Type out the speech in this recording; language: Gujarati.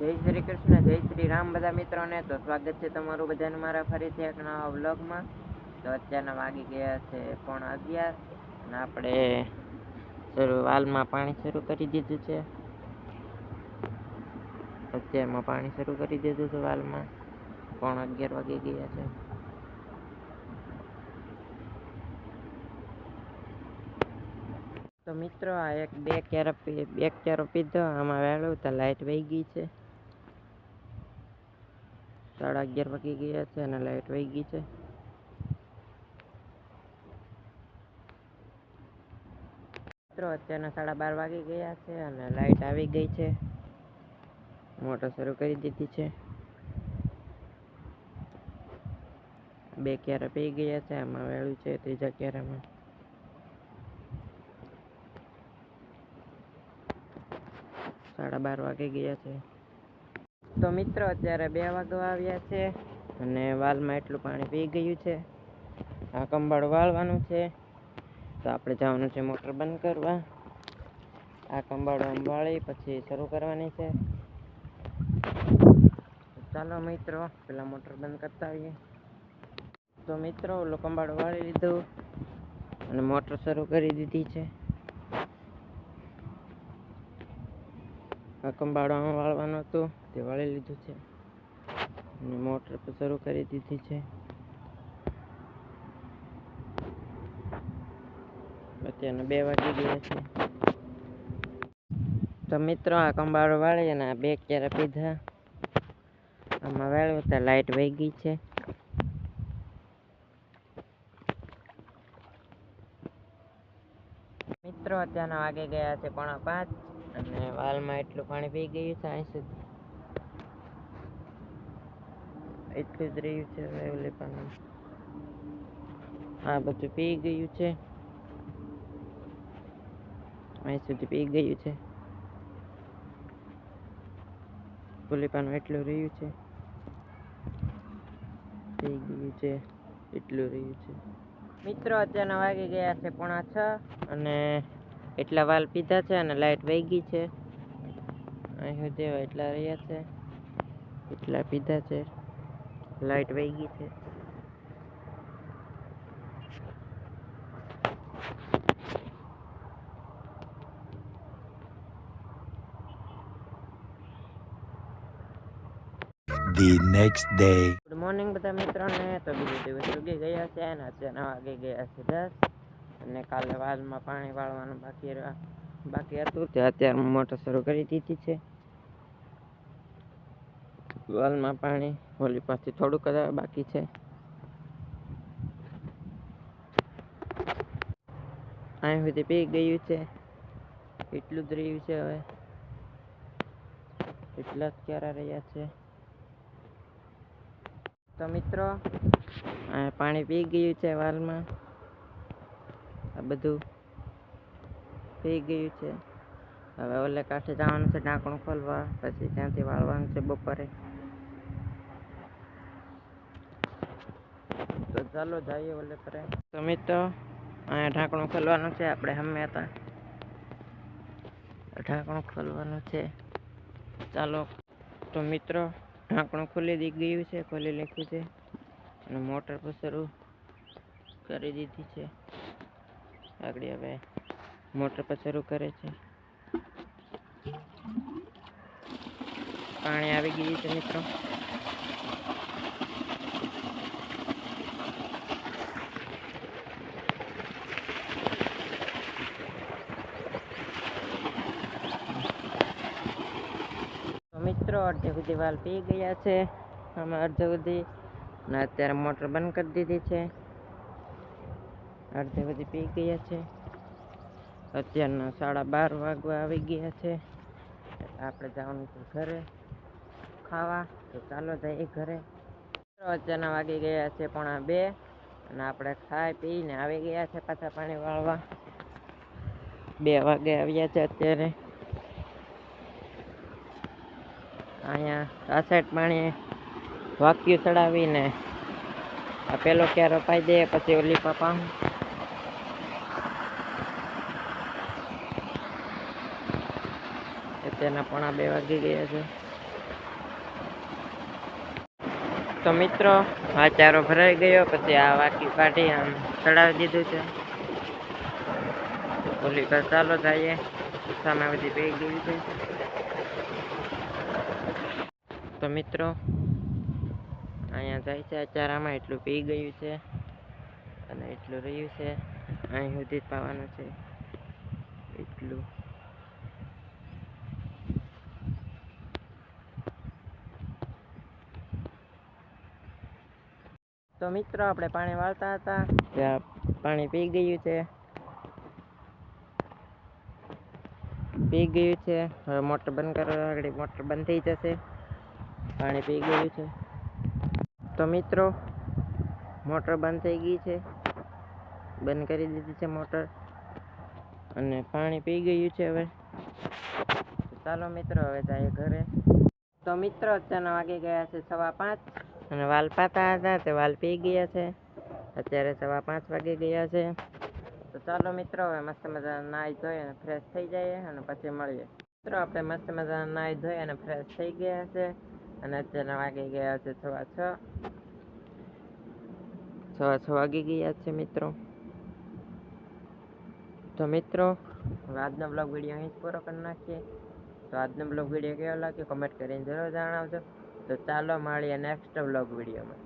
જય શ્રી કૃષ્ણ, જય શ્રી રામ બધા મિત્રોને. તો સ્વાગત છે તમારું બધાને મારા ફરીથી એક નવા વ્લોગમાં. તો અત્યારના વાગી ગયા છે પણ અગિયાર અને આપણે શરૂ, વાલમાં પાણી શરૂ કરી દીધું છે. અત્યારમાં પાણી શરૂ કરી દીધું છે વાલમાં. પણ અગિયાર વાગી ગયા છે. તો મિત્રો આ એક બે કેરો બે કેરો પીધો, આમાં વહેલું તો લાઈટ વહી ગઈ છે. સાડા અગિયાર વાગી ગયા છે અને લાઇટ વહી ગઈ છે. અત્યારના સાડા બાર વાગી ગયા છે અને લાઇટ આવી ગઈ છે. મોટર શરૂ કરી દીધી છે. બે ક્યારે પી ગયા છે, આમાં વહેલું છે, ત્રીજા ક્યારામાં. સાડા બાર વાગે ગયા છે. તો મિત્રો, અત્યારે બે વાગવા આવ્યા છે અને વાલમાં એટલું પાણી પી ગયું છે. આ કંબાળ વાળવાનું છે. તો આપણે જવાનું છે મોટર બંધ કરવા. આ કંબાળો વાળી પછી શરૂ કરવાની છે. ચાલો મિત્રો, પેલા મોટર બંધ કરતા આવીએ. તો મિત્રો, ઓલો કંબાળ વાળી લીધું અને મોટર શરૂ કરી દીધી છે. આ કંબાળો વાળવાનું હતું, તે વાળી લીધું છે. અને મોટર પણ શરૂ કરી દીધી છે. અત્યારના બે વાગી ગયા છે. તો મિત્રો આ કંબાળો વાળી અને આ બે ક્યારે પીધા? આમાં વાળ્યું ત્યાં લાઈટ વહી ગઈ છે. મિત્રો, અત્યારના વાગે ગયા છે પોણા પાંચ. વાલમાં એટલું પાણી પી ગયું છે અહીં સુધી. એટલું જ રહ્યું છે હવે પાણી. આ બધું પી ગયું છે. અહીં સુધી પી ગયું છે. ગુલીપાનું એટલું રહ્યું છે. પી ગયું છે, એટલું રહ્યું છે. મિત્રો, અત્યારના વાગી ગયા છે પોણા છ અને એટલા વાલ પીધા છે અને લાઇટ વહી ગઈ છે. અહીં સુધી એટલા રહ્યા છે એટલા પીધા છે. લાઈટ વહી ગઈ છે. The next day. Good morning બધા મિત્રોને. તો બીજો દિવસ ઉગી ગયા છે અને અત્યારના વાગી ગયા છે દસ. અને કાલે વાલમાં પાણી વાળવાનું બાકી રહ્યા. બાકી હતું તે અત્યારે મોટર શરૂ કરી દીધી છે. વાલમાં પાણી હોલી પાછી થોડુંક બાકી છે. અહીં સુધી પી ગયું છે. એટલું જ રહ્યું છે હવે. એટલા જ ક્યારે રહ્યા છે? તો મિત્રો પાણી પી ગયું છે વાલમાં. આ બધું પી ગયું છે. હવે ઓલે કાંઠે જવાનું છે ઢાંકણું ખોલવા, પછી ત્યાંથી વાળવાનું છે બપોરે. તો ચાલો જઈએ ઓલે પરે તો મિત્રો, અહીંયા ઢાંકણું ખોલવાનું છે, આપણે હમે હતા. ઢાંકણું ખોલવાનું છે. ચાલો. તો મિત્રો, ઢાંકણું ખોલી દી, ગયું છે, ખોલી લખ્યું છે. અને મોટર પસરું કરી દીધી છે. આગળ હવે મોટર પર શરૂ કરે છે. પાણી આવી ગયું છે મિત્રો. મિત્રો, અડધે સુધી વાલ પી ગયા છે. અમે અડધે સુધી અત્યારે મોટર બંધ કરી દીધી છે. અડધે સુધી પી ગયા છે. અત્યારના સાડા બાર વાગવા આવી ગયા છે. આપણે જવાનું છે ઘરે ખાવા. તો ચાલો જઈએ ઘરે. અત્યારના વાગી ગયા છે પણ બે અને આપણે ખાઈ પીને આવી ગયા છે પાછા પાણી વાળવા. બે વાગે આવ્યા છે અત્યારે. અહીંયા આ સાઈડ પાણી વાક્યું ચડાવીને આ પેલો ક્યારો પાઈ દે પછી ઓલી પાપા અત્યારના પોણા બે વાગી ગયા છે. તો મિત્રો, આ ચારો ભરાઈ ગયો, પછી આ વાકી પાટી આમ ચડાવી દીધું છે. ઓલી પર ચાલો જઈએ. સામે બધી પી ગયું છે. તો મિત્રો, અહીંયા જાય છે આ ચારામાં, એટલું પી ગયું છે. અને એટલું રહ્યું છે. અહીં સુધી જ પાવાનું છે. એટલું. તો મિત્રો, આપણે પાણી વાળતા હતા. ત્યાં પાણી પી ગયું છે. પી ગયું છે. હવે મોટર બંધ કરવાડી મોટર બંધ થઈ જશે. પાણી પી ગયું છે. તો મિત્રો, મોટર બંધ થઈ ગઈ છે. બંધ કરી દીધી છે મોટર. અને પાણી પી ગયું છે હવે. ચાલો મિત્રો, હવે જઈએ ઘરે. તો મિત્રો, અત્યારના વાગી ગયા છે સવા પાંચ. અને વાલ પાતા હતા તે વાલ પી ગયા છે. અત્યારે સવા પાંચ વાગી ગયા છે. તો ચાલો મિત્રો, હવે મસ્ત મજા નાહી ધોઈ અને ફ્રેશ થઈ જઈએ અને પછી મળીએ. મિત્રો, આપણે મસ્ત મજા નાહી ધોઈ અને ફ્રેશ થઈ ગયા છે. અને અત્યારે વાગી ગયા છે સવા છ. સવા છ વાગી ગયા છે મિત્રો. તો મિત્રો, આજનો બ્લોગ વીડિયો અહીં જ પૂરો કરી નાખીએ. તો આજનો બ્લોગ વીડિયો કેવો લાગ્યો? કમેન્ટ કરીને જરૂર જણાવજો. તો ચાલો, મળીએ નેક્સ્ટ બ્લોગ વિડીયોમાં